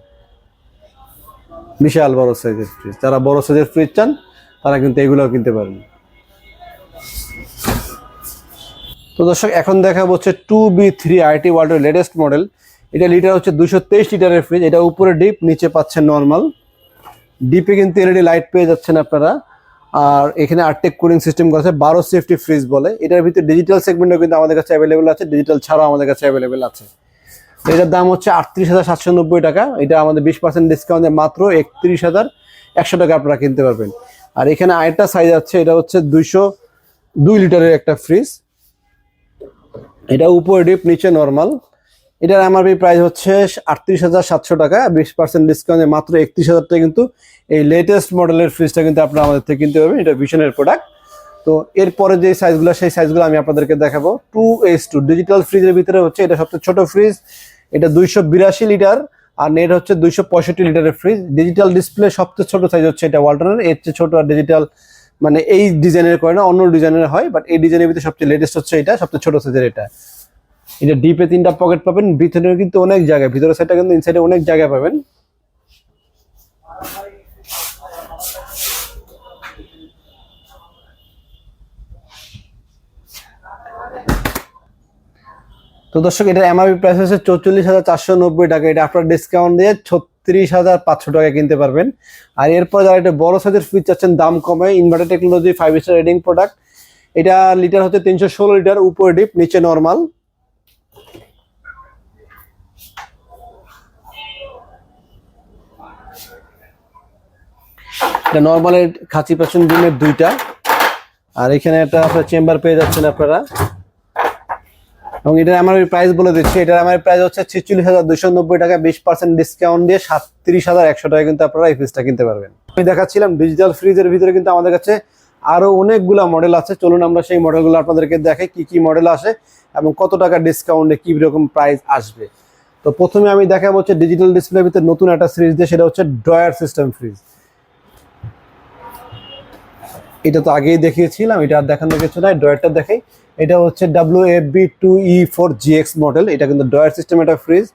বিশাল বড় সাইজের ফ্রিজ যারা বড় সাইজের ফ্রিজ চান, তারা কিন্তু এগুলোও কিনতে পারেন তো দর্শক, এখন দেখা হচ্ছে টু বি থ্রি আইটি ওয়ার্ল্ডের লেটেস্ট মডেল এটা লিটার হচ্ছে দুশো তেইশ লিটারের ফ্রিজ এটা উপরে ডিপ নিচে পাচ্ছেন নর্মাল ডিপে কিন্তু এলইডি লাইট পেয়ে যাচ্ছেন আপনারা। আর এখানে আরটেক কুলিং সিস্টেম করা আছে, বারো সেফটি ফ্রিজ বলে। এটার ভিতরে ডিজিটাল সেগমেন্টও কিন্তু আমাদের কাছে অ্যাভেলেবেল আছে ডিজিটাল ছাড়াও আমাদের কাছে অ্যাভেলেবেল আছে। এটার দাম হচ্ছে আটত্রিশ হাজার সাতশো নব্বই টাকা। এটা আমাদের বিশ পার্সেন্ট ডিসকাউন্টে মাত্র একত্রিশ হাজার একশো টাকা আপনারা কিনতে পারবেন। আর এখানে আরেকটা সাইজ আছে, এটা হচ্ছে দুইশো দুই লিটারের একটা ফ্রিজ এটা উপরে ডিপ নিচে নর্মাল এটার এমআরপি প্রাইস হচ্ছে আটত্রিশ হাজার সাতশো টাকা, বিশ পার্সেন্ট ডিসকাউন্টে মাত্র একত্রিশ হাজার টাকা কিন্তু এই লেটেস্ট মডেলের ফ্রিজটা কিন্তু আপনারা আমাদের থেকে কিনতে পারবেন। এটা ভিশনের প্রোডাক্ট তো এরপরে যে সাইজগুলো সেই সাইজগুলো আমি আপনাদেরকে দেখাবো। টু এস টু ডিজিটাল ফ্রিজের ভিতরে হচ্ছে এটা সবচেয়ে ছোট ফ্রিজ এটা দুইশো বিরাশি লিটার আর নেট হচ্ছে দুইশো পঁয়ষট্টি লিটারের ফ্রিজ ডিজিটাল ডিসপ্লে সবচেয়ে ছোট সাইজ হচ্ছে এটা ওয়ালটনের এর চেয়ে ছোট আর ডিজিটাল মানে এই ডিজাইনের করে না, অন্য ডিজাইনের হয় বাট এই ডিজাইনের ভিতরে সবচেয়ে লেটেস্ট হচ্ছে এটা, সবচেয়ে ছোট সাইজের এটা। এটা ডিপে তিনটা পকেট পাবেন ভিতরে কিন্তু অনেক জায়গায়, ভিতরের সাইডটা কিন্তু ইনসাইডে অনেক জায়গায় পাবেন। তো দর্শক এটা এমআরপি প্রাইস হচ্ছে চৌচল্লিশ হাজার চারশো নব্বই টাকা। এটা আপনার ডিসকাউন্ট দিয়ে ছত্রিশ হাজার পাঁচশো টাকা কিনতে পারবেন। আর এরপর যারা এটা বড় সাইজের ফ্রিজ চাচ্ছেন, দাম কমে inverter technology five star rating product এটা লিটার হচ্ছে তিনশো ষোলো লিটার উপরে ডিপ নিচে নর্মাল এটা নর্মালের খাঁচি পাচ্ছেন ডিমের দুইটা। আর এখানে একটা আপনার চেম্বার পেয়ে যাচ্ছেন আপনারা। এবং এটার আমার প্রাইস বলে দিচ্ছি। এটার আমার প্রাইস হচ্ছে ছেচল্লিশ হাজার দুশো নব্বই টাকা, বিশ পার্সেন্ট ডিসকাউন্ট দিয়ে সাতত্রিশ হাজার একশো টাকা কিন্তু আপনারা এই ফ্রিজটা কিনতে পারবেন। আমি দেখাচ্ছিলাম ডিজিটাল ফ্রিজের ভিতরে কিন্তু আমাদের কাছে আরও অনেকগুলা মডেল আছে। চলুন আমরা সেই মডেলগুলো আপনাদেরকে দেখাই, কি কি মডেল আসে এবং কত টাকা ডিসকাউন্টে কী রকম প্রাইস আসবে। তো প্রথমে আমি দেখাবো হচ্ছে ডিজিটাল ডিসপ্লের ভিতরে নতুন একটা সিরিজ দিয়ে, সেটা হচ্ছে ড্রয়ার সিস্টেম ফ্রিজ এটা তো আগেই দেখিয়েছিলাম, এটা আর দেখানো কিছু নাই ড্রয়ারটা দেখাই। এটা হচ্ছে W F B two E four GX model এটা কিন্তু ড্রয়ার সিস্টেম একটা ফ্রিজ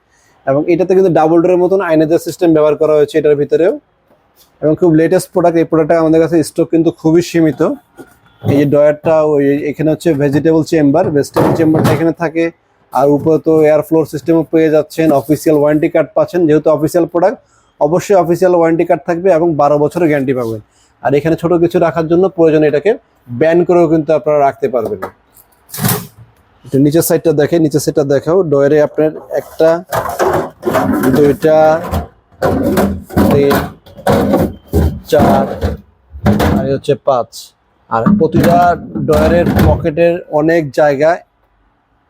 এবং এটাতে কিন্তু ডাবল ডোরের মতন আইনেজার সিস্টেম ব্যবহার করা হয়েছে এটার ভিতরেও। এবং খুব লেটেস্ট প্রোডাক্ট এই প্রোডাক্টটা আমাদের কাছে স্টক কিন্তু খুবই সীমিত। এই যে ড্রয়ারটা, ওই এখানে হচ্ছে ভেজিটেবল চেম্বার ভেজিটেবল চেম্বারটা এখানে থাকে। আর উপরে তো এয়ার ফ্লোর সিস্টেমও পেয়ে যাচ্ছেন অফিসিয়াল ওয়ারেন্টি কার্ড পাচ্ছেন। যেহেতু অফিসিয়াল প্রোডাক্ট অবশ্যই অফিসিয়াল ওয়ারেন্টি কার্ড থাকবে এবং বারো বছরের গ্যারান্টি পাবেন। আর এখানে ছোট কিছু রাখার জন্য প্রয়োজন এটাকে ব্যান করেও কিন্তু আপনারা রাখতে পারবেন। নিচের সাইডটা দেখে, নিচের সাইডটা দেখাও। ডয়ারে আপনার একটা, দুইটা, তিন, চার, আর হচ্ছে পাঁচ। আর প্রতিটা ডয়ারের পকেটের অনেক জায়গায়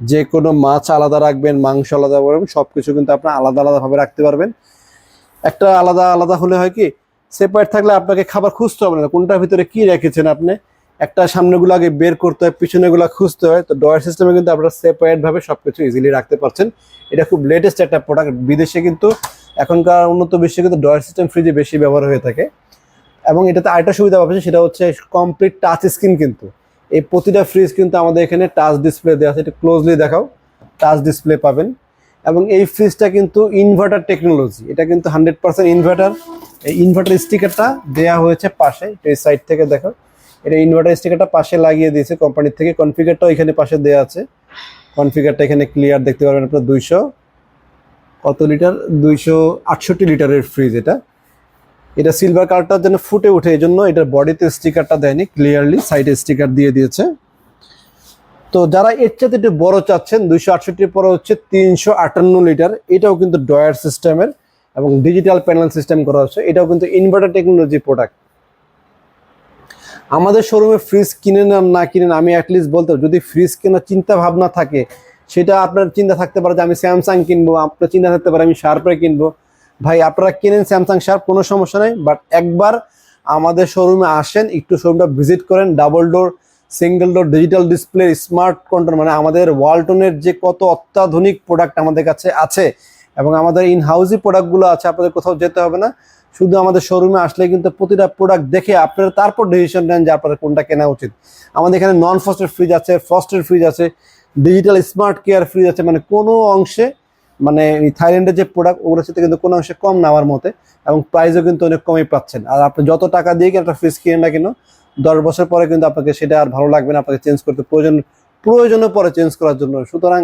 যে কোনো মাছ আলাদা রাখবেন, মাংস আলাদা রাখবেন সব কিছু কিন্তু আপনার আলাদা আলাদাভাবে রাখতে পারবেন। একটা আলাদা আলাদা হলে হয় কি সেপারেট থাকলে আপনাকে খাবার খুঁজতে হবে না। কোনটার ভিতরে কি রেখেছেন আপনি? একটা সামনেগুলো আগে বের করতে হয়, পিছনেগুলো খুঁজতে হয়। তো ডয়ার সিস্টেমে কিন্তু আপনারা সেপারেট ভাবে সবকিছু ইজিলি রাখতে পারছেন। এটা খুব লেটেস্ট একটা প্রোডাক্ট বিদেশে কিন্তু এখনকার উন্নত বিশ্বে কিন্তু ডয়ার সিস্টেম ফ্রিজে বেশি ব্যবহার হয়ে থাকে। এবং এটাতে আরেকটা সুবিধা পাচ্ছেন সেটা হচ্ছে কমপ্লিট টাচ স্ক্রিন কিন্তু। এই প্রতিটা ফ্রিজ কিন্তু আমাদের এখানে টাচ ডিসপ্লে দেওয়া আছে। এটা ক্লোজলি দেখাও টাচ ডিসপ্লে পাবেন। এবং এই ফ্রিজটা কিন্তু ইনভার্টার টেকনোলজি এটা কিন্তু হান্ড্রেড পার্সেন্ট ইনভার্টার এই ইনভার্টার স্টিকারটা দেওয়া হয়েছে পাশে, এই সাইড থেকে দেখো। এটা ইনভার্টার স্টিকারটা পাশে লাগিয়ে দিয়েছে কোম্পানির থেকে। কনফিগারটাও এখানে পাশে দেওয়া আছে। কনফিগারটা এখানে ক্লিয়ার দেখতে পারবেন আপনার দুইশো কত লিটার দুইশো আটষট্টি লিটারের ফ্রিজ এটা। এটা সিলভার কালারটার যেন ফুটে উঠে এই জন্য এটার বডিতে স্টিকারটা দেয়নি ক্লিয়ারলি সাইডে স্টিকার দিয়ে দিয়েছে। তো যারা এর চাইতে একটু বড় চাচ্ছেন, দুইশো আটষট্টির পরে হচ্ছে তিনশো আটান্ন লিটার এটাও কিন্তু ডয়ার সিস্টেমের এবং ডিজিটাল প্যানেল সিস্টেম করা হচ্ছে। এটাও কিন্তু ইনভার্টার টেকনোলজি প্রোডাক্ট আমাদের শোরুমে ফ্রিজ কিনেন আর না কিনেন আমি অ্যাটলিস্ট বলতে যদি ফ্রিজ কেনার চিন্তা ভাবনা থাকে, সেটা আপনার চিন্তা থাকতে পারে যে আমি স্যামসাং কিনবো, আপনার চিন্তা থাকতে পারে আমি শার্পে কিনবো। ভাই, আপনারা কিনেন স্যামসাং শার্প কোনো সমস্যা নেই বাট একবার আমাদের শোরুমে আসেন, একটু শোরুমটা ভিজিট করেন double door single door digital display smart control মানে আমাদের ওয়ালটনের যে কত অত্যাধুনিক প্রোডাক্ট আমাদের কাছে আছে, এবং আমাদের ইন হাউসই প্রোডাক্টগুলো আছে, আপনাদের কোথাও যেতে হবে না। শুধু আমাদের শোরুমে আসলে কিন্তু প্রতিটা প্রোডাক্ট দেখে আপনারা তারপর ডিসিশন নেন যে আপনারা কোনটা কেনা উচিত। আমাদের এখানে নন ফ্রস্টেড ফ্রিজ আছে ফ্রস্টেড ফ্রিজ আছে ডিজিটাল স্মার্ট কেয়ার ফ্রিজ আছে মানে কোনো অংশে মানে থাইল্যান্ডের যে প্রোডাক্ট ওগুলোর সাথে কিন্তু কোনো অংশে কম নেওয়ার মতে, এবং প্রাইসও কিন্তু অনেক কমই পাচ্ছেন। আর আপনি যত টাকা দিয়ে একটা ফ্রিজ কিনে না কেন, দশ বছর পরে কিন্তু আপনাকে সেটা আর ভালো লাগবে না, আপনাকে চেঞ্জ করতে প্রয়োজন প্রয়োজনের পরে চেঞ্জ করার জন্য। সুতরাং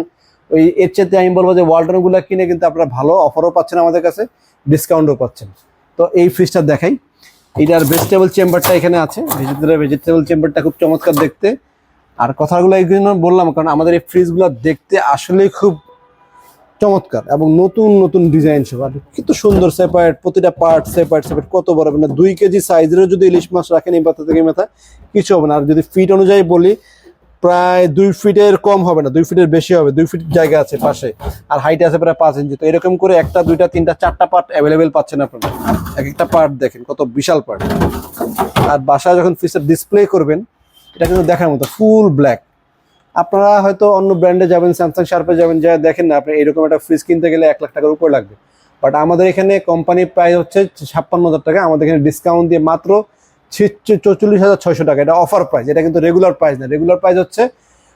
ওই এর চেয়ে আমি বলব যে ওয়ালটনগুলো কিনে কিন্তু আপনারা ভালো অফারও পাচ্ছেন আমাদের কাছে ডিসকাউন্টও পাচ্ছেন। তো এই ফ্রিজটা দেখাই। এটার ভেজিটেবল চেম্বারটা এখানে আছে। ভেজিটেবল ভেজিটেবল চেম্বারটা খুব চমৎকার দেখতে। আর কথাগুলো এই জন্য বললাম, কারণ আমাদের এই ফ্রিজগুলো দেখতে আসলেই খুব চমৎকার এবং নতুন নতুন ডিজাইন সব। আর কিন্তু সুন্দর সেপারেট প্রতিটা পার্ট সেপারেট সেপারেট কত বড় মানে দুই কেজি সাইজেরও যদি ইলিশ মাছ রাখেন এই মাথা থেকে মাথা, কিছু হবে না। আর যদি ফিট অনুযায়ী বলি প্রায় দুই ফিটের কম হবে না, দুই ফিটের বেশি হবে, দুই ফিট জায়গা আছে পাশে। আর হাইট আছে প্রায় পাঁচ ইঞ্চি তো এরকম করে একটা, দুইটা, তিনটা, চারটা পার্ট অ্যাভেলেবেল পাচ্ছেন আপনারা। এক একটা পার্ট দেখেন, কত বিশাল পার্ট আর বাসায় যখন ফিসের ডিসপ্লে করবেন, এটা কিন্তু দেখার মতো ফুল ব্ল্যাক আপনারা হয়তো অন্য ব্র্যান্ডে যাবেন স্যামসাং শার্পে যাবেন যা দেখেন না, আপনি এরকম একটা ফ্রিজ কিনতে গেলে এক লাখ টাকার উপর লাগবে। বাট আমাদের এখানে কোম্পানির প্রাইস হচ্ছে ছাপ্পান্ন হাজার টাকা, আমাদের এখানে ডিসকাউন্ট দিয়ে মাত্র চৌচল্লিশ হাজার ছয়শো টাকা। এটা অফার প্রাইস এটা কিন্তু রেগুলার প্রাইস না। রেগুলার প্রাইস হচ্ছে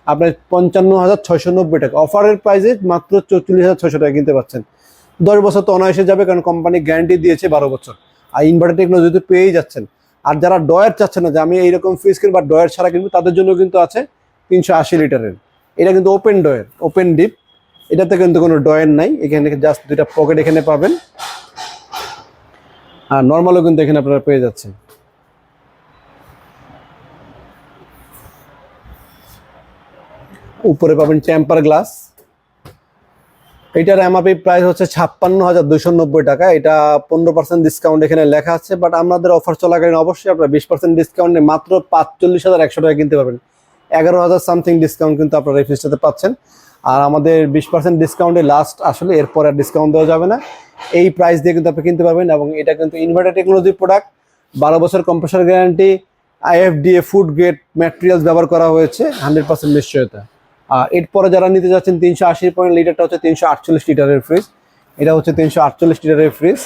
আপনার পঞ্চান্ন হাজার ছয়শো নব্বই টাকা। অফারের প্রাইসে মাত্র চৌচল্লিশ হাজার ছয়শো টাকা কিনতে পাচ্ছেন। দশ বছর তো অনায়াসে যাবে কারণ কোম্পানি গ্যারান্টি দিয়েছে বারো বছর। আর ইনভার্টার টেকনোলজি তো পেয়েই যাচ্ছেন। আর যারা ডয়ার চাচ্ছে না, যে আমি এইরকম ফ্রিজ কিনবো বা ডয়ার ছাড়া কিনবো, তাদের জন্য কিন্তু আছে তিনশো আশি লিটারের। এটা কিন্তু ওপেন ডয়ের ওপেন ডিপ এটাতে কিন্তু কোনো ডয়ের নাই। এখানে জাস্ট দুইটা পকেট এখানে পাবেন। আর নর্মালও কিন্তু এখানে আপনারা পেয়ে যাচ্ছেন। উপরে পাবেন টেম্পার গ্লাস। এটার এমআরপি প্রাইস হচ্ছে ছাপ্পান্ন হাজার দুশো নব্বই টাকা। এটা পনেরো পার্সেন্ট ডিসকাউন্ট এখানে লেখা আছে বাট আমাদের অফার চলাকালীন অবশ্যই আপনারা বিশ পার্সেন্ট ডিসকাউন্টে মাত্র পাঁচচল্লিশ হাজার একশো টাকা কিনতে পারবেন। এগারো হাজার সামথিং ডিসকাউন্ট কিন্তু আপনারা এই ফ্রিজটাতে পাচ্ছেন। আর আমাদের বিশ পার্সেন্ট ডিসকাউন্টে লাস্ট আসলে এরপর আর ডিসকাউন্ট দেওয়া যাবে না। এই প্রাইস দিয়ে কিন্তু আপনি কিনতে পারবেন এবং এটা কিন্তু ইনভার্টার টেকনোলজি প্রোডাক্ট বারো বছর compressor guarantee IFDA food grade materials ব্যবহার করা হয়েছে হান্ড্রেড পার্সেন্ট নিশ্চয়তা। এরপরে যারা নিতে যাচ্ছেন তিনশো আশি পয়েন্ট লিটারটা হচ্ছে তিনশো আটচল্লিশ লিটারের ফ্রিজ এটা হচ্ছে তিনশো আটচল্লিশ লিটারের ফ্রিজ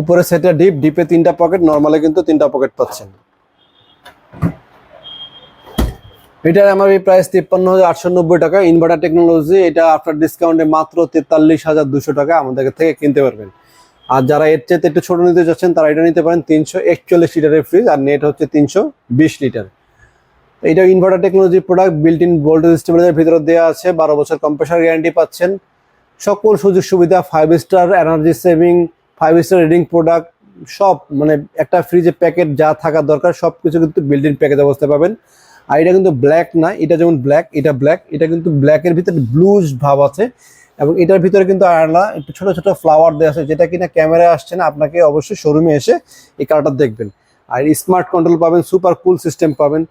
উপরে সেটা ডিপ ডিপে তিনটা পকেট নর্মালে কিন্তু তিনটা পকেট পাচ্ছেন। এটার আমার এই প্রাইস তিপ্পান্ন হাজার আটশো নব্বই টাকা। ইনভার্টার টেকনোলজি এটা আফটার ডিসকাউন্টে মাত্র তেতাল্লিশ হাজার দুশো টাকা আমাদের থেকে কিনতে পারবেন। আর যারা এর চেয়ে একটু ছোট নিতে চাচ্ছেন তারা এটা নিতে পারেন তিনশো একচল্লিশ লিটারের ফ্রিজ আর নেট হচ্ছে তিনশো বিশ লিটার। এটা inverter technology product built in voltage stabiliser ভিতরে দেওয়া আছে, বারো বছর কম্প্রেসার গ্যারান্টি পাচ্ছেন। সকল সুযোগ সুবিধা five star energy saving five star rating product সব মানে একটা ফ্রিজে প্যাকেট যা থাকা দরকার সব কিছু কিন্তু বিল্ট ইন প্যাকেজ অবস্থায় পাবেন। আর এটা কিন্তু ব্ল্যাক না, এটা যেমন ব্ল্যাক এটা ব্ল্যাক এটা কিন্তু ব্ল্যাকের ভিতরে ব্লুজ ভাব আছে এবং এটার ভিতরে কিন্তু আয়না, একটু ছোট ছোট ফ্লাওয়ার দেওয়া আছে, যেটা কিনা ক্যামেরায় আসছে না, আপনাকে অবশ্যই শোরুমে এসে এই কালারটা দেখবেন। আর স্মার্ট কন্ট্রোল পাবেন সুপার কুল সিস্টেম পাবেন।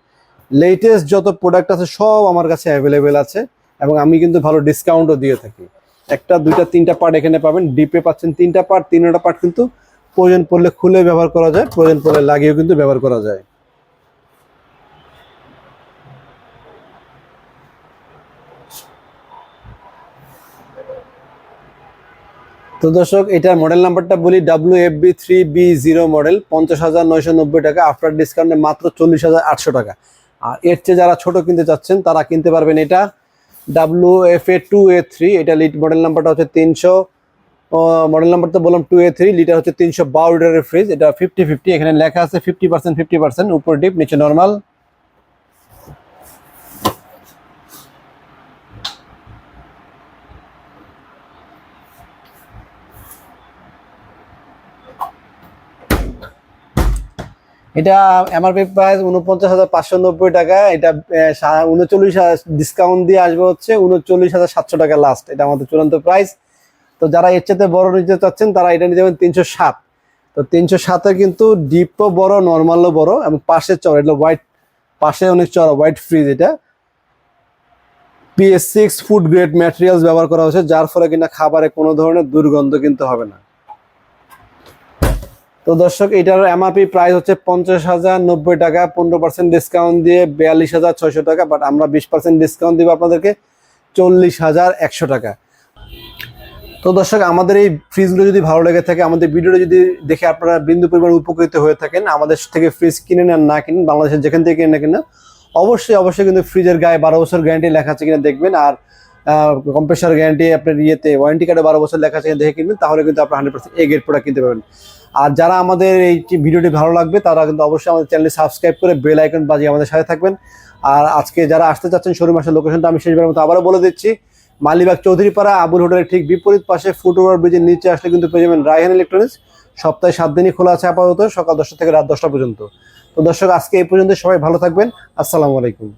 লেটেস্ট যত প্রোডাক্ট আছে সব আমার কাছে অ্যাভেলেবেল আছে এবং আমি কিন্তু ভালো ডিসকাউন্টও দিয়ে থাকি। একটা, দুইটা, তিনটা পার্ট এখানে পাবেন ডিপে পাচ্ছেন তিনটা পার্ট তিনটা পার্ট কিন্তু প্রয়োজন পড়লে খুলে ব্যবহার করা যায়, প্রয়োজন পড়লে লাগিয়েও কিন্তু ব্যবহার করা যায়। তো দর্শক, এটার মডেল নাম্বারটা বলি W F B three B zero model পঞ্চাশ হাজার নয়শো নব্বই টাকা আফটার ডিসকাউন্টে মাত্র চল্লিশ হাজার আটশো টাকা। আর এর চেয়ে যারা ছোট কিনতে চাচ্ছেন, তারা কিনতে পারবেন এটা W F A two A three এটা লিড মডেল নাম্বারটা হচ্ছে তিনশো মডেল নাম্বার তো বললাম টু এ থ্রি লিটার হচ্ছে তিনশো বারো লিটারের ফ্রিজ এটা ফিফটি ফিফটি এখানে লেখা আছে ফিফটি পার্সেন্ট ফিফটি পার্সেন্ট উপর ডিপ নিচে নর্মাল এটা এমআরপি প্রাইস উনপঞ্চাশ হাজার পাঁচশো নব্বই টাকা, এটা উনচল্লিশ ডিসকাউন্ট দিয়ে আসবে হচ্ছে উনচল্লিশ হাজার সাতশো টাকা লাস্ট এটা আমাদের চূড়ান্ত প্রাইস তো যারা এর চাইতে বড় নিতে চাচ্ছেন, তারা এটা নিতে যাবেন তিনশো সাত। তো তিনশো সাতে কিন্তু ডিপও বড় নর্মালও বড়, এবং পাশে চড়, এটা হোয়াইট পাশে অনেক চড়া হোয়াইট ফ্রিজ এটা। PS six food grade materials ব্যবহার করা হয়েছে, যার ফলে কিনা খাবারে কোনো ধরনের দুর্গন্ধ কিন্তু হবে না। তো দর্শক, এটার এমআরপি প্রাইস হচ্ছে পঞ্চাশ হাজার নব্বই টাকা, পনেরো পার্সেন্ট ডিসকাউন্ট দিয়ে বিয়াল্লিশ হাজার ছয়শো টাকা বাট আমরা বিশ পার্সেন্ট ডিসকাউন্ট দিব আপনাদেরকে চল্লিশ হাজার একশো টাকা। তো দর্শক, আমাদের এই ফ্রিজগুলো যদি ভালো লেগে থাকে, আমাদের ভিডিওটা যদি দেখে আপনারা বিন্দু পরিমাণ উপকৃত হয়ে থাকেন, আমাদের থেকে ফ্রিজ কিনে নেন, না কিনেন, বাংলাদেশের যেখান থেকে কিনে না কিনা অবশ্যই অবশ্যই কিন্তু ফ্রিজের গায়ে বারো বছর গ্যারান্টি লেখা আছে কিনা দেখবেন, আর কম্প্রেসার গ্যারান্টি আপনার ইয়েতে ওয়ারেন্টি কার্ডে বারো বছর লেখা আছে দেখে কিনবেন, তাহলে কিন্তু আপনার hundred percent A grade product কিনতে পারবেন। আর যারা আমাদের এই ভিডিওটি ভালো লাগবে, তারা কিন্তু অবশ্যই আমাদের চ্যানেলটি সাবস্ক্রাইব করে বেল আইকন বাজিয়ে আমাদের সাথে থাকবেন। আর আজকে যারা আসতে চাচ্ছেন শোরুম আসার লোকেশনটা আমি শেষবারের মতো আবারও বলে দিচ্ছি। মালিবাগ চৌধুরীপাড়া, আবুল হোটেলের ঠিক বিপরীত পাশে ফুট ওভার ব্রিজের নিচে আসলে কিন্তু পেয়ে যাবেন রায়হান ইলেকট্রনিক্স সপ্তাহে সাত দিনই খোলা আছে আপাতত, সকাল দশটা থেকে রাত দশটা পর্যন্ত। তো দর্শক, আজকে এই পর্যন্ত সবাই ভালো থাকবেন। আসসালামু আলাইকুম।